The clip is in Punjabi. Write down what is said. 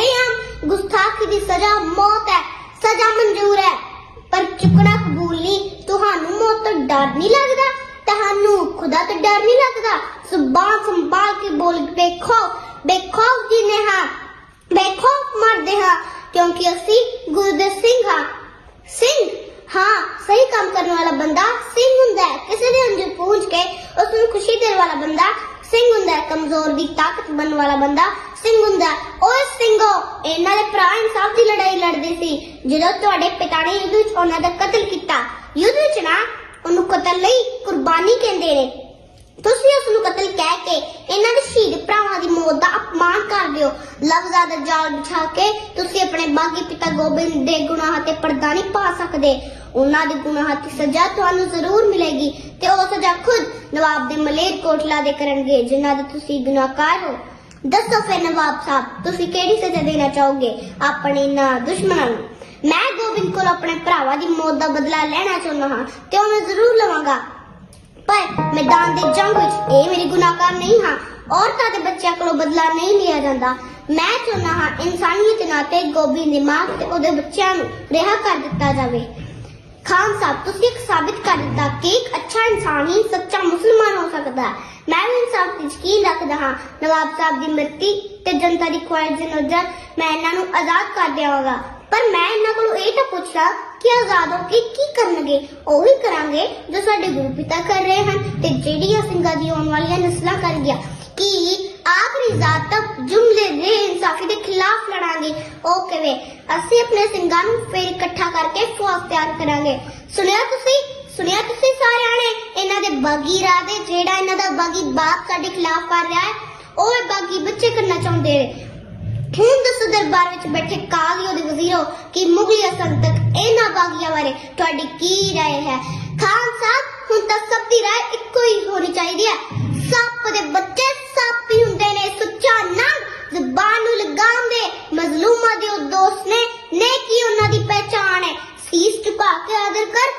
ਸ਼ਰੀਆਮ ਗੁਸਤਾਖੀ ਦੀ ਸਜ਼ਾ ਮੌਤ ਹੈ। ਸਜ਼ਾ ਮਨਜ਼ੂਰ ਹੈ। ਪਰ ਚੁੱਕਣਾ ਕਬੂਲ ਨਹੀਂ। ਤੁਹਾਨੂੰ ਮੌਤ ਤੋਂ ਡਰ ਨਹੀਂ ਲੱਗਦਾ? ਤੁਹਾਨੂੰ ਖੁਦਾ ਤੋਂ ਡਰ ਨਹੀਂ ਲੱਗਦਾ? ਜ਼ੁਬਾਨ ਸੰਭਾਲ ਕੇ ਬੋਲ, ਵੇਖੋ ਵੇਖੋ ਜਿਨੇ ਹਾਂ, ਵੇਖੋ ਮਰਦੇ ਹਾਂ। ਕਿਉਂਕਿ ਅਸੀਂ ਗੁਰਦੇਵ ਸਿੰਘ ਹਾਂ। ਸਿੰਘ? ਹਾਂ, ਸਹੀ ਕੰਮ ਕਰਨ ਵਾਲਾ ਬੰਦਾ ਸਿੰਘ ਹੁੰਦਾ ਹੈ। ਕਿਸੇ ਦੇ ਅੰਦਰ ਪਹੁੰਚ ਕੇ ਉਸ ਨੂੰ ਖੁਸ਼ੀ ਦੇਣ ਵਾਲਾ ਬੰਦਾ ਸਿੰਘ ਹੁੰਦਾ ਹੈ। ਕਮਜ਼ੋਰ ਦੀ ਤਾਕਤ ਬਣਨ ਵਾਲਾ ਬੰਦਾ ਸਿੰਘ ਹੁੰਦਾ ਹੈ। ਓਏ ਇਹਨਾਂ ਦੇ ਭਰਾ ਇਨਸਾਫ ਦੀ ਲੜਾਈ ਲੜਦੇ ਸੀ। ਜਦੋਂ ਤੁਹਾਡੇ ਪਿਤਾ ਨੇ ਯੁੱਧ ਵਿੱਚ ਉਹਨਾਂ ਦਾ ਕਤਲ ਕੀਤਾ, ਯੁੱਧ ਵਿੱਚ ਨਾ ਉਹਨੂੰ ਕਤਲ ਲਈ ਕੁਰਬਾਨੀ ਕਹਿੰਦੇ ਨੇ। ਤੁਸੀਂ ਉਸ ਨੂੰ ਕਤਲ ਕਹਿ ਕੇ ਇਹਨਾਂ ਦੇ ਸ਼ਹੀਦ ਭਰਾਵਾਂ ਦੀ ਮੌਤ ਦਾ ਅਪਮਾਨ ਕਰਦੇ ਹੋ ਲਫ਼ਜ਼ਾਂ ਦਾ ਜਾਲ ਵਿਛਾ ਕੇ ਤੁਸੀਂ ਆਪਣੇ ਬਾਗੀ ਪਿਤਾ ਗੋਬਿੰਦ ਦੇ ਗੁਨਾਹਾਂ ਤੇ ਪਰਦਾ ਨਹੀਂ ਪਾ ਸਕਦੇ। ਉਹਨਾਂ ਦੇ ਗੁਨਾਹਾਂ ਦੀ ਸਜ਼ਾ ਤੁਹਾਨੂੰ ਜ਼ਰੂਰ ਮਿਲੇਗੀ ਤੇ ਉਹ ਸਜ਼ਾ ਖੁਦ ਨਵਾਬ ਦੇ ਮਲੇਰ ਕੋਟਲਾ ਦੇ ਕਰਨਗੇ, ਜਿਨ੍ਹਾਂ ਦੇ ਤੁਸੀਂ ਗੁਨਾਹਕਾਰ ਹੋ। ਦੱਸੋ ਫਿਰ ਨਵਾਬ ਸਾਹਿਬ, ਤੁਸੀਂ ਕਿਹੜੀ ਸਜ਼ਾ ਦੇਣਾ ਚਾਹੋਗੇ ਆਪਣੇ ਇਹਨਾਂ ਦੁਸ਼ਮਣਾਂ ਨੂੰ? ਮੈਂ ਗੋਬਿੰਦ ਕੋਲ ਆਪਣੇ ਭਰਾਵਾਂ ਦੀ ਮੌਤ ਦਾ ਬਦਲਾ ਲੈਣਾ ਚਾਹੁੰਦਾ ਹਾਂ ਤੇ ਉਹ ਮੈਂ ਜ਼ਰੂਰ ਲਵਾਂਗਾ? ਪਰ ਮੈਦਾਨ ਦੇ ਜੰਗ ਵਿੱਚ ਇਹ ਮੇਰੀ ਗੁਨਾਹਕਾਰ ਨਹੀਂ ਹਾਂ, ਔਰਤਾਂ ਦੇ ਬੱਚਿਆਂ ਕੋਲੋਂ ਬਦਲਾ ਨਹੀਂ ਲਿਆ ਜਾਂਦਾ। ਮੈਂ ਚਾਹੁੰਦਾ ਹਾਂ ਇਨਸਾਨੀਅਤ ਨਾਤੇ ਗੋਬਿੰਦ ਦੀ ਮਾਂ ਤੇ ਉਹਦੇ ਬੱਚਿਆਂ ਨੂੰ ਰਿਹਾ ਕਰ ਦਿੱਤਾ ਜਾਵੇ। ਖਾਨ ਸਾਹਿਬ, ਤੁਸੀਂ ਇੱਕ ਸਾਬਿਤ ਕਰ ਦਿੱਤਾ ਕਿ ਇੱਕ ਅੱਛਾ ਇਨਸਾਨ ਹੀ ਸੱਚਾ ਮੁਸਲਮਾਨ ਸਕਦਾ ਮੈਂ ਵੀ ਇਨਸਾਫ ਤੇ ਯਕੀਨ ਰੱਖਦਾ ਹਾਂ। ਨਵਾਬ ਸਾਹਿਬ ਦੀ ਮਰਜ਼ੀ ਤੇ ਜਨਤਾ ਦੀ ਖੁਆਇਸ਼ ਦੇ ਨਜ਼ਰ ਮੈਂ ਇਹਨਾਂ ਨੂੰ ਆਜ਼ਾਦ ਕਰ ਦਿਆਂਗਾ। ਪਰ ਮੈਂ ਇਹਨਾਂ ਕੋਲੋਂ ਇਹ ਤਾਂ ਪੁੱਛਦਾ ਕਿ ਆਜ਼ਾਦ ਹੋ ਕੇ ਕੀ ਕਰਨਗੇ? ਉਹੀ ਕਰਾਂਗੇ ਜੋ ਸਾਡੇ ਗੁਰੂ ਪਿਤਾ ਕਰ ਰਹੇ ਹਨ ਤੇ ਜਿਹੜੀਆਂ ਸਿੰਘਾਂ ਦੀ ਆਉਣ ਵਾਲੀਆਂ ਨਸਲਾਂ ਕਰ ਗਿਆ ਕਿ ਆਖਰੀ ਜ਼ਾਤ ਤੱਕ ਜੁਮਲੇ ਦੇ ਇਨਸਾਫੀ ਦੇ ਖਿਲਾਫ ਲੜਾਂਗੇ? ਉਹ ਕਿਵੇਂ? ਅਸੀਂ ਆਪਣੇ ਸਿੰਘਾਂ ਨੂੰ ਫੇਰ ਇਕੱਠਾ ਕਰਕੇ ਫੌਜ ਤਿਆਰ ਕਰਾਂਗੇ। ਸੁਣਿਆ ਤੁਸੀਂ? ਬਾਗੀ ਰਾਹ ਦੇ ਜਿਹੜਾ ਇਹਨਾਂ ਦਾ ਬਾਗੀ ਬਾਪ ਸਾਡੇ ਖਿਲਾਫ ਕਰ ਰਿਹਾ ਹੈ ਉਹ ਇਹ ਬਾਗੀ ਬੱਚੇ ਕਰਨਾ ਚਾਹੁੰਦੇ ਨੇ ਹੁਣ ਦੱਸੋ ਦਰਬਾਰ ਵਿੱਚ ਬੈਠੇ ਕਾਜ਼ੀ ਉਹਦੇ ਵਜ਼ੀਰੋ ਕਿ ਮੁਗਲੀ ਸੰਤਕ ਇਹਨਾਂ ਬਾਗੀਆਂ ਬਾਰੇ ਤੁਹਾਡੀ ਕੀ رائے ਹੈ ਖਾਨ ਸਾਹਿਬ ਹੁਣ ਤਾਂ ਸਭ ਦੀ رائے ਇੱਕੋ ਹੀ ਹੋਣੀ ਚਾਹੀਦੀ ਹੈ ਸੱਪ ਦੇ ਬੱਚੇ ਸੱਪ ਹੀ ਹੁੰਦੇ ਨੇ ਸੁੱਚਾ ਨੰਗ ਜ਼ਬਾਨ ਨੂੰ ਲਗਾਉਂਦੇ ਮਜ਼ਲੂਮਾਂ ਦੇ ਉਹ ਦੋਸਤ ਨੇ ਨੇਕੀ ਉਹਨਾਂ ਦੀ ਪਹਿਚਾਣ ਹੈ ਸੀਸ ਝੁਕਾ ਕੇ ਆਦਰ ਕਰ